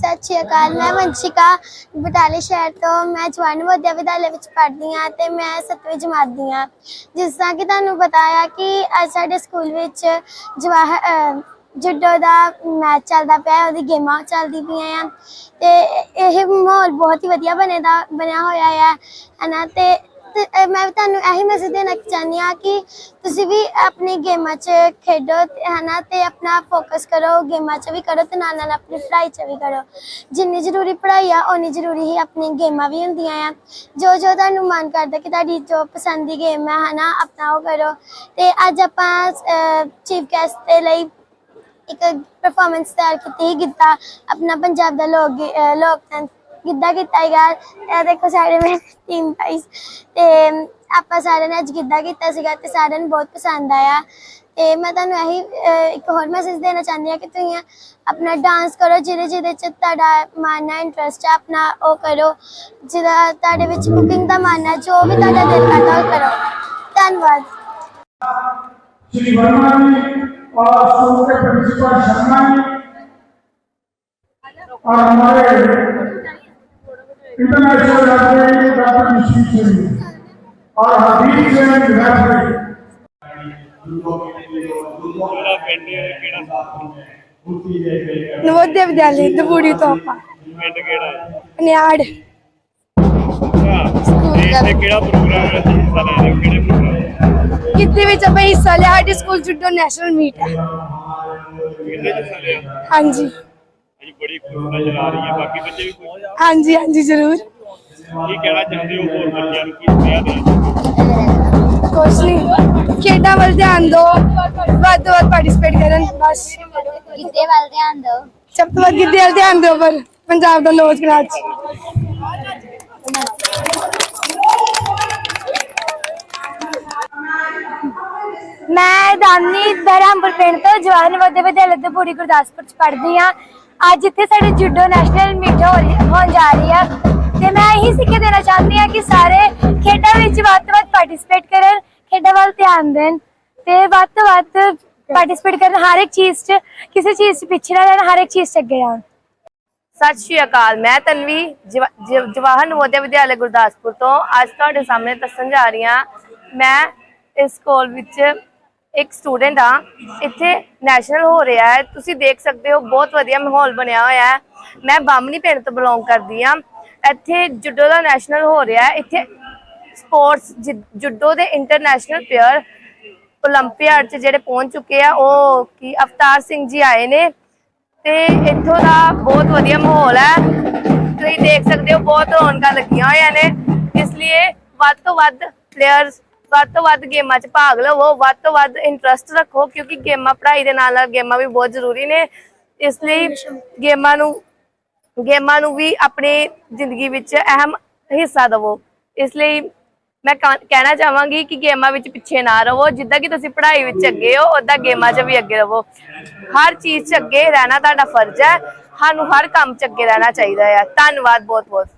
ਸਤਿ ਸ਼੍ਰੀ ਅਕਾਲ, ਮੈਂ ਵੰਸ਼ਿਕਾ ਬਟਾਲੇ ਸ਼ਹਿਰ ਤੋਂ, ਮੈਂ ਜਵਾਨ ਵਿਦਿਆ ਵਿਦਿਆਲਿਆ ਵਿੱਚ ਪੜ੍ਹਦੀ ਹਾਂ ਤੇ ਮੈਂ ਸੱਤਵੀਂ ਜਮਾਤ ਦੀ ਹਾਂ। ਜਿਸ ਤਰ੍ਹਾਂ ਕਿ ਤੁਹਾਨੂੰ ਪਤਾ ਆ ਕਿ ਅੱਜ ਸਾਡੇ ਸਕੂਲ ਵਿੱਚ ਜਵਾਹ ਜੁੱਡੋ ਦਾ ਮੈਚ ਚੱਲਦਾ ਪਿਆ ਉਹਦੀ ਗੇਮਾਂ ਚੱਲਦੀ ਪਈਆਂ ਆ ਤੇ ਇਹ ਮਾਹੌਲ ਬਹੁਤ ਹੀ ਵਧੀਆ ਬਣੇਦਾ ਬਣਿਆ ਹੋਇਆ ਹੈ ਹਨਾ? ਤੇ ਮੈਂ ਵੀ ਤੁਹਾਨੂੰ ਇਹੀ ਮੈਸੇਜ ਦੇਣਾ ਚਾਹੁੰਦੀ ਹਾਂ ਕਿ ਤੁਸੀਂ ਵੀ ਆਪਣੀ ਗੇਮਾਂ 'ਚ ਖੇਡੋ ਤੇ ਹਨਾ, ਤੇ ਆਪਣਾ ਫੋਕਸ ਕਰੋ, ਗੇਮਾਂ 'ਚ ਵੀ ਕਰੋ ਤੇ ਨਾਲ ਨਾਲ ਆਪਣੀ ਪੜ੍ਹਾਈ 'ਚ ਵੀ ਕਰੋ। ਜਿੰਨੀ ਜ਼ਰੂਰੀ ਪੜ੍ਹਾਈ ਆ, ਓਨੀ ਜ਼ਰੂਰੀ ਹੀ ਆਪਣੀ ਗੇਮਾਂ ਵੀ ਹੁੰਦੀਆਂ ਆ। ਜੋ ਜੋ ਤੁਹਾਨੂੰ ਮਨ ਕਰਦਾ ਕਿ ਤੁਹਾਡੀ ਜੋ ਪਸੰਦ ਦੀ ਗੇਮ ਹੈ ਹਨਾ, ਆਪਣਾ ਉਹ ਕਰੋ। ਤੇ ਅੱਜ ਆਪਾਂ ਚੀਫ ਗੈਸਟ ਦੇ ਲਈ ਇੱਕ ਪਰਫਾਰਮੈਂਸ ਤਿਆਰ ਕੀਤੀ ਸੀ, ਗਿੱਧਾ, ਆਪਣਾ ਪੰਜਾਬ ਦਾ ਲੋਕ ਗੀ- ਅਹ ਗਿੱਧਾ ਕੀਤਾ ਹੈਗਾ ਇਹ ਦੇਖੋ ਸਾਡੇ ਵਿੱਚ ਟੀਮ ਵਾਈਜ਼ ਤੇ ਆਪਾਂ ਸਾਰਿਆਂ ਨੇ ਅੱਜ ਗਿੱਧਾ ਕੀਤਾ ਸੀਗਾ ਤੇ ਸਾਰਿਆਂ ਨੂੰ ਬਹੁਤ ਪਸੰਦ ਆਇਆ ਤੇ ਮੈਂ ਤੁਹਾਨੂੰ ਇਹੀ ਅਹ, ਇੱਕ ਹੋਰ ਮੈਸੇਜ ਦੇਣਾ ਚਾਹੁੰਦੀ ਹਾਂ ਕਿ ਤੁਸੀਂ ਆਪਣਾ ਡਾਂਸ ਕਰੋ ਜਿਹਦੇ ਜਿਹਦੇ ਚ ਤੁਹਾਡਾ ਮਨ ਹੈ ਇੰਟਰਸਟ ਹੈ ਆਪਣਾ ਉਹ ਕਰੋ ਜਿਹਦਾ ਤੁਹਾਡੇ ਵਿੱਚ ਕੁਕਿੰਗ ਦਾ ਮਨ ਹੈ ਜੋ ਵੀ ਤੁਹਾਡਾ ਦਿਲ ਕਰਦਾ ਉਹ ਕਰੋ ਧੰਨਵਾਦ श्री वर्मा ने और स्कूल के प्रिंसिपल शर्मा ने और हमारे इंटरनेशनल लाइब्रेरी डॉक्टर निश्चित सिंह और हबीब जैन रेफरी ਮੇਰਾ ਪਿੰਡ ਕਿਹੜਾ ਨਵੋਦਿਆ ਵਿਦਿਆਲੇ ਦਬੂੜੀ ਤੋਂ ਆਪਾਂ ਪਿੰਡ ਕਿਹੜਾ ਹੈ ਨਿਆੜ ਅੱਛਾ ਤੇ ਕਿਹੜਾ ਪ੍ਰੋਗਰਾਮ ਹੈ ਤੁਸੀਂ ਹਿੱਸਾ ਲੈ ਰਹੇ ਹੋ ਕਿਹੜੇ ਪ੍ਰੋਗਰਾਮ ਕਿਤੇ ਵਿੱਚ ਆਪਾਂ ਹਿੱਸਾ ਲਿਆ ਸਾਡੇ ਸਕੂਲ ਜੁੱਡੋ ਨੈਸ਼ਨਲ ਮੀਟ ਹੈ ਕਿਹਦੇ ਚ ਹਿੱਸਾ ਲਿਆ ਹਾਂਜੀ ਅੱਜ ਬੜੀ ਖੁਸ਼ ਨਜ਼ਰ ਆ ਰਹੀ ਹੈ। ਬਾਕੀ ਬੱਚੇ ਵੀ ਖੁਸ਼ ਆ। ਹਾਂਜੀ ਹਾਂਜੀ ਜ਼ਰੂਰ। ਕੀ ਕਹਿਣਾ ਚਾਹੁੰਦੇ ਹੋ ਹੋਰ ਬੱਚਿਆਂ ਨੂੰ? ਕੀ ਸੁਨੇਹਾ ਦੇਣਾ ਕੁਛ ਨਹੀਂ ਖੇਡਾਂ ਵੱਲ ਧਿਆਨ ਦਿਓ। ਵੱਧ ਤੋਂ ਵੱਧ ਪਾਰਟਿਸਿਪੇਟ ਕਰਨ। ਬਸ। ਗਿੱਧੇ ਵੱਲ ਧਿਆਨ ਦਿਓ। ਸਭ ਤੋਂ ਵੱਧ ਗਿੱਧੇ ਵੱਲ ਧਿਆਨ ਦਿਓ ਪਰ ਪੰਜਾਬ ਦਾ ਲੋਕ ਨਾਚ ਮੈਂ ਦਾਨੀ ਬਹਿਰਾਮਪੁਰ ਪਿੰਡ ਤੋਂ ਜਵਾਹਰ ਨਵੋਦਿਆ ਵਿਦਿਆਲਯ ਦੇ ਪੂਰੀ ਗੁਰਦਾਸਪੁਰ ਚ ਪੜ੍ਹਦੀ ਆ ਅੱਜ ਇੱਥੇ ਸਾਡੇ ਜੁਡੋ ਨੈਸ਼ਨਲ ਮੀਟ ਹੋਣ ਜਾ ਰਹੀ ਆ। ਤੇ ਮੈਂ ਇਹੀ ਸਿੱਖਿਆ ਦੇਣਾ ਚਾਹੁੰਦੀ ਆ ਕਿ ਸਾਰੇ ਖੇਡਾਂ ਵਿੱਚ ਵੱਧ ਤੋਂ ਵੱਧ ਪਾਰਟਿਸਿਪੇਟ ਕਰਨ, ਖੇਡਾਂ ਵੱਲ ਧਿਆਨ ਦੇਣ ਤੇ ਵੱਧ ਤੋਂ ਵੱਧ ਪਾਰਟਿਸਿਪੇਟ ਕਰਨ ਹਰ ਇੱਕ ਚੀਜ਼ 'ਚ, ਕਿਸੇ ਚੀਜ਼ 'ਚ ਪਿੱਛੇ ਨਾ ਰਹਿਣ, ਹਰ ਇੱਕ ਚੀਜ਼ 'ਚ ਅੱਗੇ ਜਾਣ ਸਤਿ ਸ਼੍ਰੀ ਅਕਾਲ, ਮੈਂ ਤਨਵੀ, ਜਵਾ- ਜ- ਜਵਾਹਰ ਨਵੋਦਿਆ ਵਿਦਿਆਲਯ ਗੁਰਦਾਸਪੁਰ ਤੋਂ। ਅੱਜ ਤੁਹਾਡੇ ਸਾਹਮਣੇ ਦੱਸਣ ਜਾ ਰਹੀ ਹਾਂ, ਮੈਂ ਇਸ ਸਕੂਲ ਵਿੱਚ ਇੱਕ ਸਟੂਡੈਂਟ ਆ, ਇੱਥੇ ਨੈਸ਼ਨਲ ਹੋ ਰਿਹਾ ਹੈ। ਤੁਸੀਂ ਦੇਖ ਸਕਦੇ ਹੋ, ਬਹੁਤ ਵਧੀਆ ਮਾਹੌਲ ਬਣਿਆ ਹੋਇਆ ਹੈ। ਮੈਂ ਬਾਮਨੀ ਪਿੰਡ ਤੋਂ ਬਿਲੋਂਗ ਕਰਦੀ ਆ ਇੱਥੇ ਜੁੱਡੋ ਦਾ ਨੈਸ਼ਨਲ ਹੋ ਰਿਹਾ ਹੈ। ਇੱਥੇ ਸਪੋਰਟਸ ਜੁੱਡੋ ਦੇ ਇੰਟਰਨੈਸ਼ਨਲ ਪਲੇਅਰ 올림ਪੀਆਡ 'ਚ ਜਿਹੜੇ ਪਹੁੰਚ ਚੁੱਕੇ ਆ, ਉਹ ਕੀ ਅਵਤਾਰ ਸਿੰਘ ਜੀ ਆਏ ਨੇ। ਤੇ ਇੱਥੋਂ ਦਾ ਬਹੁਤ ਵਧੀਆ ਮਾਹੌਲ ਹੈ। ਤੁਸੀਂ ਦੇਖ ਸਕਦੇ ਹੋ, ਬਹੁਤ ਰੌਣਕਾਂ ਲੱਗੀਆਂ ਹੋਈਆਂ ਨੇ। ਇਸ ਲਈ ਵੱਧ ਤੋਂ ਵੱਧ ਪਲੇਅਰਸ ਵੱਧ ਤੋਂ ਵੱਧ ਗੇਮਾਂ 'ਚ ਭਾਗ ਲਵੋ, ਵੱਧ ਤੋਂ ਵੱਧ ਇੰਟਰਸਟ ਰੱਖੋ, ਕਿਉਂਕਿ ਗੇਮਾਂ ਪੜ੍ਹਾਈ ਦੇ ਨਾਲ ਨਾਲ ਗੇਮਾਂ ਵੀ ਬਹੁਤ ਜ਼ਰੂਰੀ ਨੇ। ਇਸ ਲਈ ਗੇਮਾਂ ਨੂੰ ਗੇਮਾਂ ਨੂੰ ਵੀ ਆਪਣੇ ਜ਼ਿੰਦਗੀ ਵਿੱਚ ਅਹਿਮ ਹਿੱਸਾ ਦਿਵੋ। ਇਸ ਲਈ ਮੈਂ ਕਹ- ਕਹਿਣਾ ਚਾਹਾਂਗੀ ਕਿ ਗੇਮਾਂ ਵਿੱਚ ਪਿੱਛੇ ਨਾ ਰਹੋ ਜਿੱਦਾਂ ਕਿ ਤੁਸੀਂ ਪੜ੍ਹਾਈ ਵਿੱਚ ਅੱਗੇ ਹੋ ਉਦਾਂ ਗੇਮਾਂ 'ਚ ਵੀ ਅੱਗੇ ਰਹੋ ਹਰ ਚੀਜ਼ 'ਚ ਅੱਗੇ ਰਹਿਣਾ ਤੁਹਾਡਾ ਫਰਜ਼ ਹੈ। ਸਾਨੂੰ ਹਰ ਕੰਮ 'ਚ ਅੱਗੇ ਰਹਿਣਾ ਚਾਹੀਦਾ ਹੈ ਧੰਨਵਾਦ ਬਹੁਤ ਬਹੁਤ